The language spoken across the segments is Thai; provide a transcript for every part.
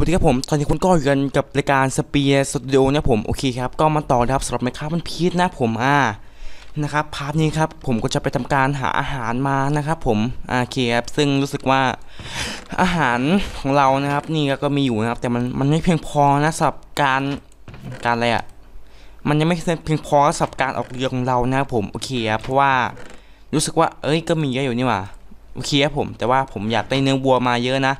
วัสดีครับผม ตอนนี้คุณก็อยู่กันกับรายการสเปียร์สตูดิโอนี่ยผม โอเคครับ ก็มาต่อนะครับสำหรับไมค้ามันพีชนะผมอ่านะครับภาพนี้ครับผมก็จะไปทำการหาอาหารมานะครับผมอ่าโอเคครับซึ่งรู้สึกว่าอาหารของเรานะครับ นี่ก็มีอยู่นะครับ แต่มันมันไม่เพียงพอนะสำหรับการการอะไรอะมันยังไม่เพียงพอสำหรับการออกเรือของเรานะครับผมโอเคครับเพราะว่ารู้สึกว่าเอ้ยก็มีเยอะอยู่นี่หว่า โอเคครับผมแต่ว่าผมอยากได้เนื้อวัวมาเยอะนะ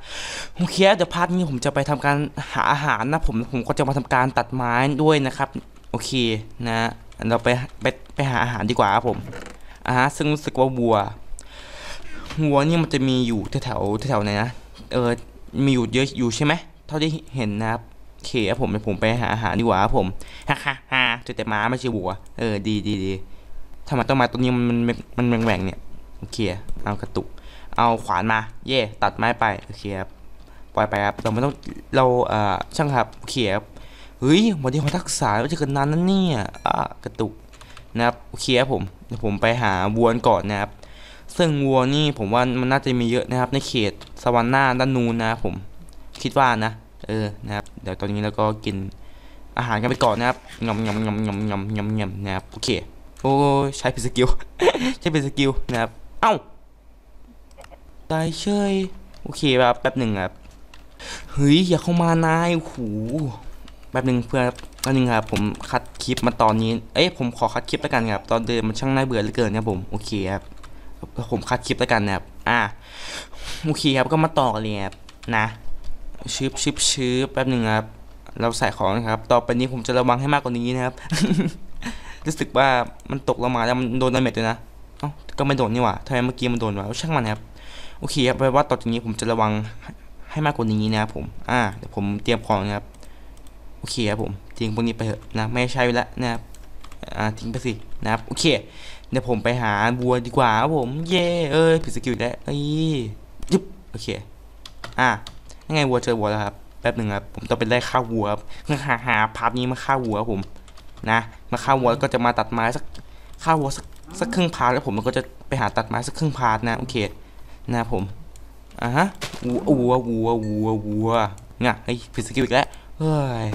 โอเคเดี๋ยวพาร์ทนี้ผมจะไปทำการหาอาหารนะผมผมก็จะมาทำการตัดไม้ด้วยนะครับโอเคนะเราไปไปไปหาอาหารดีกว่าครับผมอ่าฮะซึ่งรู้สึกว่าวัววัวนี่มันจะมีอยู่แถวแถวแถวไหนนะเออมีอยู่เยอะอยู่ใช่ไหมเท่าที่เห็นนะครับโอเคครับผมเดี๋ยวผมไปหาอาหารดีกว่าครับผมฮ่าฮ่าฮ่าเจอแต่ม้าไม่ใช่วัว เออดีดีดีทำไมต้นไม้ต้นนี้มันมันมันแหว่งเนี่ยโอเคเอากระตุก เอาขวานมา เย่ตัดไม้ไปโอเคครับปล่อยไปครับเราไม่ต้องเราเอ่อช่างครับโอเคครับเฮ้ยวันนี้ของทักษะว่าจะกันนานนั่นเนี่ยอ่ากระตุกนะครับโอเคครับผมเดี๋ยวผมไปหาวัวก่อนนะครับ ซึ่งวัวนี่ผมว่ามันน่าจะมีเยอะนะครับ ในเขตสวรรค์หน้าด้านนู้นนะครับผมคิดว่านะ เออนะครับเดี๋ยวตอนนี้เราก็กินอาหารกันไปก่อนนะครับงำงำงำงำงำงำงำนะครับโอเคโอ้ใช้เป็นสกิลใช้เป็นสกิลนะครับเอ้า ตายเชยโอเคแบบแป๊บหนึ่งครับเฮ้ยอย่าเข้ามานายโอ้โหแป๊บหนึ่งเพื่อนแป๊บหนึ่งครับผมคัดคลิปมาตอนนี้เอ้ยผมขอคัดคลิปแล้วกันครับตอนเดินมันช่างน่าเบื่อเหลือเกินครับผมโอเคครับผมคัดคลิปแล้วกันนะครับอ่าโอเคครับก็มาต่อกันเลยครับนะชืบชืบชืบแป๊บหนึ่งครับเราใส่ของนะครับ ต่อไปนี้ผมจะระวังให้มากกว่านี้นะครับ รู้สึกว่ามันตกลงมาแล้วมันโดนดาเมจเลยนะ เอ้าก็ไม่โดนนี่หว่าทำไมเมื่อกี้มันโดนวะช่างมันครับ โอเคครับแปลว่าต่อจากนี้ผมจะระวังให้มากกว่านี้นะครับผม อ่า เดี๋ยวผมเตรียมของนะครับ โอเคครับผมทิ้งพวกนี้ไปเถอะนะ ไม่ใช่แล้วนะครับ อ่า ทิ้งไปสินะครับ โอเค เดี๋ยวผมไปหาบัวดีกว่าครับผม เย่เอ้ย ผิดสกิลแล้วเอ้ยยึบโอเค อ่ายังไงวัวเจอวัวแล้วครับ แป๊บหนึ่งครับ ผมต้องไปไล่ฆ่าวัวครับหาหาภาพนี้มาฆ่าวัวครับผม นะ มาฆ่าวัวแล้วก็จะมาตัดไม้สักฆ่าวัวสักสักครึ่งพาร์ทแล้วผมมันก็จะไปหาตัดไม้สักครึ่งพาร์ทนะ โอเค นะผมอะฮะวัววัววัววัววัวง่ะไอ้ผิดสกิลอีกแล้วเฮ้ย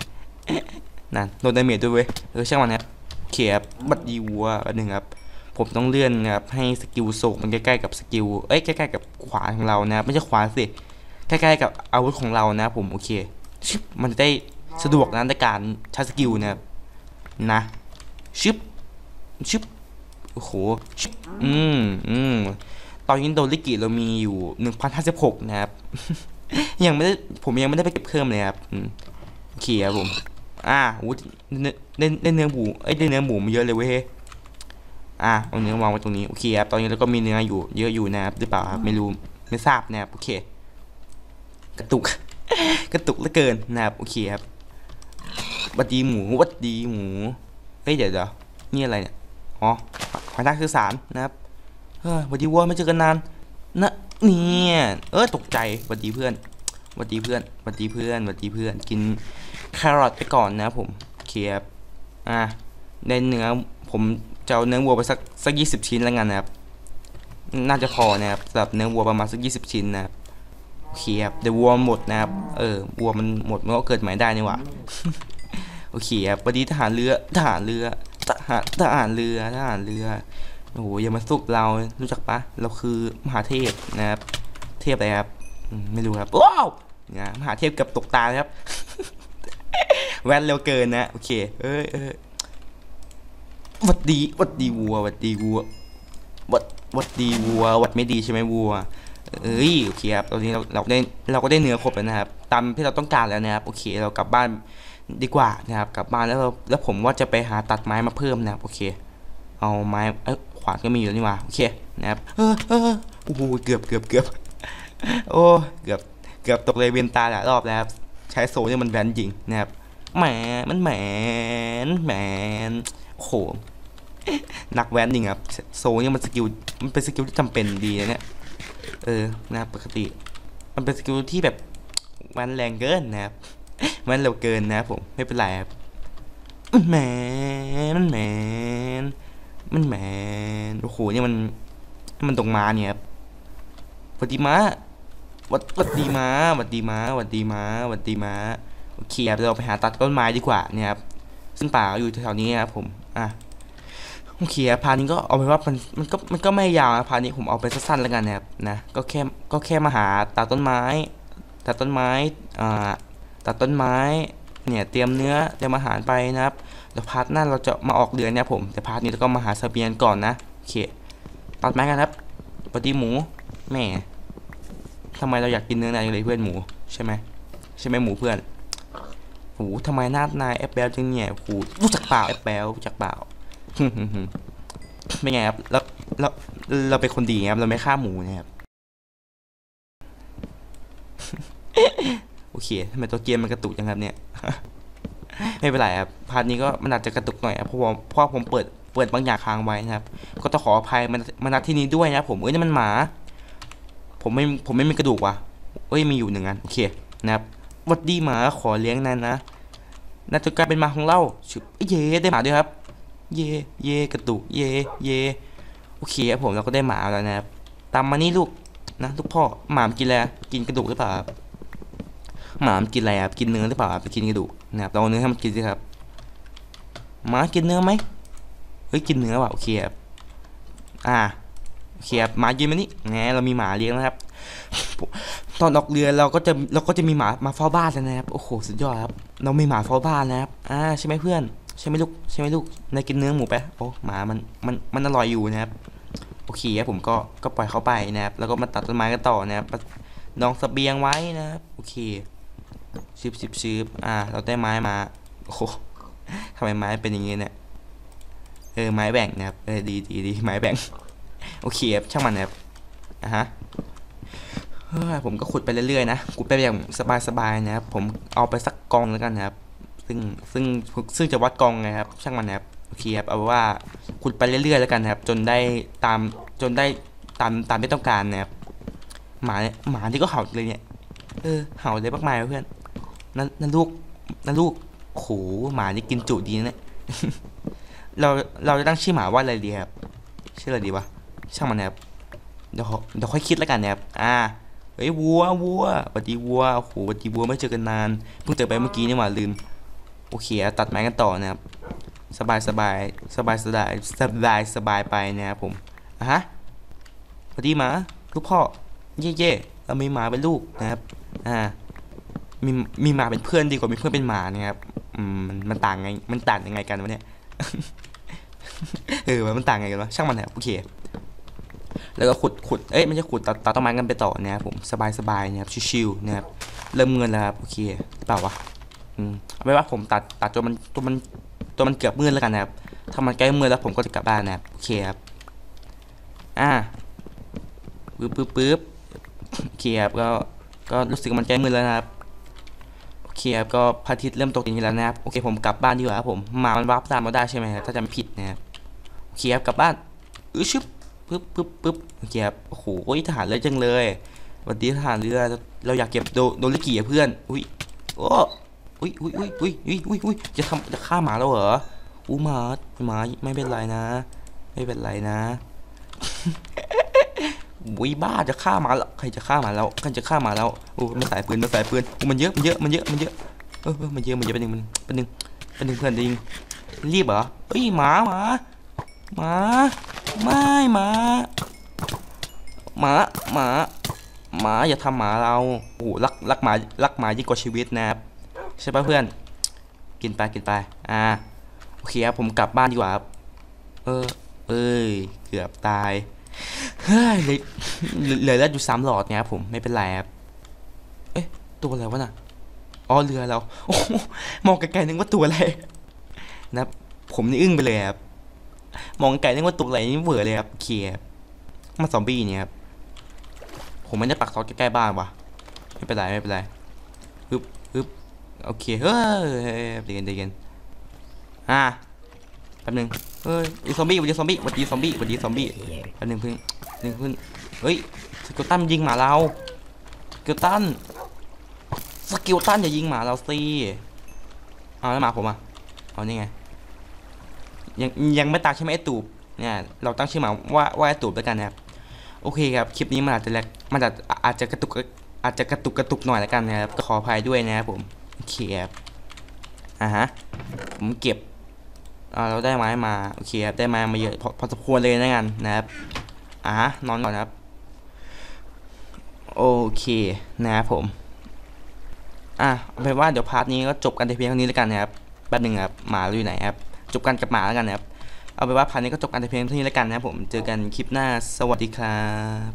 นั่นโดนดาเมจด้วยเว้ยเออช่างมันครับโอเคครับบัดดีวัวอันหนึ่งครับผมต้องเลื่อนนะครับให้สกิลโศกมันใกล้ๆกับสกิลเอ้ยใกล้ๆกับขวานของเรานะครับไม่ใช่ขวานสิใกล้ๆกับอาวุธของเรานะครับผมโอเคชึบมันจะได้สะดวกนะในการใช้สกิลนะครับนะชึบชึบโอ้โหชึบอืมอืม ตอนนี้โดลิกิเรามีอยู่หนึ่งพันห้าสิบหกนะครับ ยังไม่ได้ผมยังไม่ได้ไปเก็บเพิ่มเลยครับโอเคครับผม อ่าอู้เนื้อได้ได้เนื้อหมูเอ้ยได้เนื้อหมูมาเยอะเลยเว้ยอ่าเอาเนื้อวางไว้ตรงนี้โอเคครับตอนนี้เราก็มีเนื้ออยู่เยอะอยู่นะครับหรือเปล่าครับไม่รู้ไม่ทราบนะครับโอเค กระตุก กระตุกเหลือเกินนะครับโอเคครับวัดดีหมูวัดดีหมูเฮ้ยเดี๋ยวเดี๋ยวนี่อะไรเนี่ยอ๋อขวานทักสื่อสารนะครับ สวัสดีวัวไม่เจอกันนานนะเนี่ยเออตกใจสวัสดีเพื่อนสวัสดีเพื่อนสวัสดีเพื่อนสวัสดีเพื่อนกินแครอทไปก่อนนะครับผมเคครับอะได้เนื้อผมจะเอาเนื้อวัวไปสักสักยี่สิบชิ้นแล้วกันนะครับ น่าจะพอนะครับสำหรับเนื้อวัวประมาณสักยี่สิบชิ้นนะครับเคครับเดี๋ยววัวหมดนะครับ เออวัวมันหมดมันก็เกิดใหม่ได้นี่หว่าโอเคครับสวัสดีทหารเรือทหารเรือทหารทหารเรือทหารเรือ โอ้โหอย่ามาสุกเรารู้จักปะเราคือมหาเทพนะครับ เทพอะไรครับไม่รู้ครับว้าวนะมหาเทพกับตกตาครับ แว่นเร็วเกินนะโอเค เอ้ยเอ้ยวัดดีวัดดีวัววัดดีวัววัดวัดดีวัววัดไม่ดีใช่ไหมวัวเอ้ยโอเคครับตอนนี้เราเราได้เราก็ได้เนื้อครบแล้วนะครับ ตามที่เราต้องการแล้วนะครับโอเค เรากลับบ้านดีกว่านะครับ กลับบ้านแล้วเราแล้วผมว่าจะไปหาตัดไม้มาเพิ่มนะครับโอเค เอาไม้เอ้ย ขวานก็มีอยู่แล้วนี่ว่าโอเคนะครับเออเออโอ้โหเกือบเกือบเกือบโอ้เกือบเกือบตกเลยเวียนตาหลายรอบแล้วครับใช้โซ่เนี่ยมันแบนจริงนะครับแหมมันแหมนแหมนโอ้โหนักแวนจริงครับโซ่เนี่ยมันสกิลมันเป็นสกิลที่จำเป็นดีนะเนี่ยเออนะครับปกติ มันเป็นสกิลที่แบบแวนแรงเกินนะครับแวนเร็วเกินนะครับผมไม่เป็นไรครับแหมมันแหมน มันแหมนโอ้โหเนี่ยมันมันตรงมาเนี่ยครับปฏิมาวัดวัดดีม้าวัดดีม้าวัดดีม้าวัดดีม้าโอเคครับเดี๋ยวเราไปหาตัดต้นไม้ดีกว่าเนี่ยครับซึ่งป่าอยู่แถวๆนี้ครับผมอะโอเคครับพาร์นี้ก็เอาเป็นว่ามันมันก็มันก็ไม่ยาวนะพาร์นี้ผมเอาไปสั้นๆแล้วกันนะครับนะก็แค่ก็แค่มาหาตัดต้นไม้ตัดต้นไม้อ่าตัดต้นไม้ เนี่ยเตรียมเนื้อเตรียมอาหารไปนะครับแล้วพาร์ทหน้าเราจะมาออกเดือนเนี่ยผมแต่พาร์ทนี้เราก็มาหาเสบียงก่อนนะโอเคตัดไม้กันครับปฏิหมูแหม่ทำไมเราอยากกินเนื้อนายเลยเพื่อนหมูใช่ไหมใช่ไหมหมูเพื่อนโอ้ทำไมหน้านายแอปเปิลจังเนี่ยโอ้รู้จักเปล่าแอปเปิลรู้จักเปล่าเป็นไงครับแล้วเราเราเป็นคนดีครับเราไม่ฆ่าหมูนะครับ โอเคทำไมตัวเกมมันกระตุกจังครับเนี่ย ไม่เป็นไรครับ พาร์ทนี้ก็มันอาจจะกระตุกหน่อยเพราะว่าเพราะผมเปิดเปิดบางอย่างค้างไว้นะครับ ก็ต้องขออภัยมันมาณที่นี้ด้วยนะผมเอ้ยนี่มันหมา ผมไม่ผมไม่มีกระดูกว่ะเอ้ยมีอยู่หนึ่งอันโอเคนะครับวัดดีหมาขอเลี้ยงนั่นนะน่าจะกลายเป็นหมาของเราชุบเย่ได้หมาด้วยครับ เย่เย่กระตุกเย่เย่โอเคครับผมเราก็ได้หมาแล้วนะครับตามมานี่ลูกนะลูกพ่อหมามันกินอะไรกินกระดูกหรือเปล่า หมามันกินอะไรครับกินเนื้อหรือเปล่าครับไปกินกระดูกนะครับเราเอาเนื้อให้มันกินสิครับหมากินเนื้อไหมเฮ้ยกินเนื้อว่ะโอเคครับอ่าโอเคครับหมายืนมานี่แหมเรามีหมาเลี้ยงนะครับ ตอนออกเรือเราก็จะเราก็จะมีหมามาเฝ้าบ้านนะครับโอ้โหสุดยอดครับ เรามีหมาเฝ้าบ้านนะครับอ่าใช่ไหมเพื่อนใช่ไหมลูกใช่ไหมลูกนายกินเนื้อหมูไปโอ้หมามันมันมันอร่อยอยู่นะครับโอเคครับผมก็ก็ปล่อยเขาไปนะครับ แล้วก็มาตัดต้นไม้กันต่อนะครับดองเสบียงไว้นะครับโอเค ชิบชิบชิบอ่า เราได้ไม้มา โอ้โหทำไมไม้เป็นอย่างงี้เนี่ย เออ ไม้แบ่งนะครับ เออ ดีดีดีไม้แบ่ง โอเคครับ ช่างมันนะครับ อะฮะเฮ้ยผมก็ขุดไปเรื่อยๆนะ ขุดไปอย่างสบายๆนะครับ ผมเอาไปสักกองแล้วกันนะครับ ซึ่งซึ่งซึ่งจะวัดกองไงครับ ช่างมันนะครับ โอเคครับ เอาว่าขุดไปเรื่อยๆแล้วกันนะครับ จนได้ตาม จนได้ตามตามที่ต้องการนะครับ หมาเนี่ยหมาที่ก็เห่าเลยเนี่ย เออ เห่าเลยมากมายเพื่อน นั่นนั่นลูกนั่นลูกโหหมานี่กินจุดีนะเราเราจะตั้งชื่อหมาว่าอะไรดีครับชื่ออะไรดีวะช่างมันนะครับเดี๋ยวเดี๋ยวค่อยคิดแล้วกันนะครับอ่าเฮ้ยวัววัวสวัสดีวัวโอ้โหสวัสดีวัวไม่เจอกันนานเพิ่งเจอไปเมื่อกี้นี่หว่าลืมโอเคตัดไม้กันต่อนะครับ สบายสบายสบายสบายสบายสบายไปนะครับผมอะฮะสวัสดีหมาลูกพ่อเย่เย่เรามีหมาเป็นลูกนะครับอ่า มีมีหมาเป็นเพื่อนดีกว่ามีเพื่อนเป็นหมาเนะครับมันมันต่างไง มันต่างยังไงกันวะเนี่ยเออมันต่างไงกันวะช่างมันเถอะโอเค แล้วก็ขุดขุดเอ้ยไม่ใช่ขุดตัดตัดต้นไม้กันไปต่อนะครับผมสบายสบายนะครับชิวๆนะครับเริ่มเงินแล้วครับโอเคเปล่าวะอืมเอาไว้ว่าผมตัดตัดจนมันจนมันจนมันเกือบมืดแล้วกันนะครับถ้ามันใกล้มืดแล้วผมก็จะกลับบ้านนะครับโอเคครับอ่าปึ๊บปึ๊บปึ๊บโอเคครับก็ก็รู้สึกมันใกล้มืดแล้วนะครับ คครับก็พระอาทิตย์เริ่มตกอย่นี้แล้วนะครับ โอเคผมกลับบ้านดีกว่าครับผมหมามันวาร์ปตามเราได้ใช่ไหมครับถ้าจำผิดนะครับโอเคครับกลับบ้านอือชึบปึ๊บปึ๊บปึ๊บโอเคครับโอ้โหทหารเรือจังเลยวัสดีทหารเรือเราอยากเก็บโดโดนลิกิอะเพื่อนอุ้ยโอ้อุ้ยอุ้ยอุ้ยอุ้ยอุ้ยอุ้ยอุ้ยจะทำจะฆ่าหมาเราเหรออู้หมาหมาไม่เป็นไรนะ ไม่เป็นไรนะ วุ้ยบ้าจะฆ่าหมาแล้วใครจะฆ่าหมาแล้วใครจะฆ่าหมาแล้วโอ้มันสายปืนมันสายปืนมันเยอะมันเยอะมันเยอะมันเยอะเออเออมันเยอะมันเยอะเป็นหนึ่งมันเป็นหนึ่งเป็นหนึ่งเพื่อนจริงรีบเหรอเอ้ยหมาหมาหมาไม่หมาหมาหมาหมาอย่าทำหมาเราโอ้รักรักหมารักหมายิ่งกว่าชีวิตนะครับใช่ป่ะเพื่อน กินไปกินไปอ่าโอเคครับผมกลับบ้านดีกว่าครับเออเอ้ยเกือบตาย เฮ้ยเหลือเหลือเลือดอยู่สามหลอดเนี่ยครับผมไม่เป็นไรครับเอ๊ะตัวอะไรวะน่ะอ๋อเรือเราโอ้โหมองไกลๆนึกว่าตัวอะไรนะผมนี่อึ้งไปเลยครับมองไกลนึกว่าตัวอะไรนี่เบื่อเลยครับเคียร์ครับมาซอมบี้เนี่ยครับผมไม่ได้ปักซอสใกล้ๆบ้านว่ะไม่เป็นไรไม่เป็นไรฮึบฮึบโอเคเฮ้ยเดี๋ยวกันเดี๋ยวกันอ่าแป๊บนึงเฮ้ยอีซอมบี้วันดีซอมบี้วันดีซอมบี้วันดีซอมบี้แป๊บนึงเพิ่ง นึงเพิ่งเฮ้ย สกิลตันยิงหมาเรา สกิลตัน สกิลตันอย่ายิงหมาเราสิเอาแล้วหมาผมอะเอานี่ไง ยังยังไม่ตายใช่ไหมไอตูบ เนี่ย เราตั้งชื่อหมาว่าว่าไอตูบแล้วกันนะครับ โอเคครับ คลิปนี้มันอาจจะแลกมันอาจอาจจะกระตุกอาจจะกระตุกกระตุกหน่อยละกันนะครับก็ขออภัยด้วยนะครับผมโอเคครับอะฮะ ผมเก็บเราได้ไม้มา โอเคครับ ได้ไม้มาเยอะพอสมควรเลยนะกันนะครับ อะนอนก่อนครับ โอเคนะครับผม อะเอาเป็นว่าเดี๋ยวพาร์ทนี้ก็จบกันแต่เพียงเท่านี้แล้วกันนะครับแป๊บหนึงครับหมาเราอยู่ไหนครับจบกันกับหมาแล้วกันนะครับเอาเป็นว่าพาร์ทนี้ก็จบกันแต่เพียงเท่านี้แล้วกันนะครับผมเจอกันคลิปหน้าสวัสดีครับ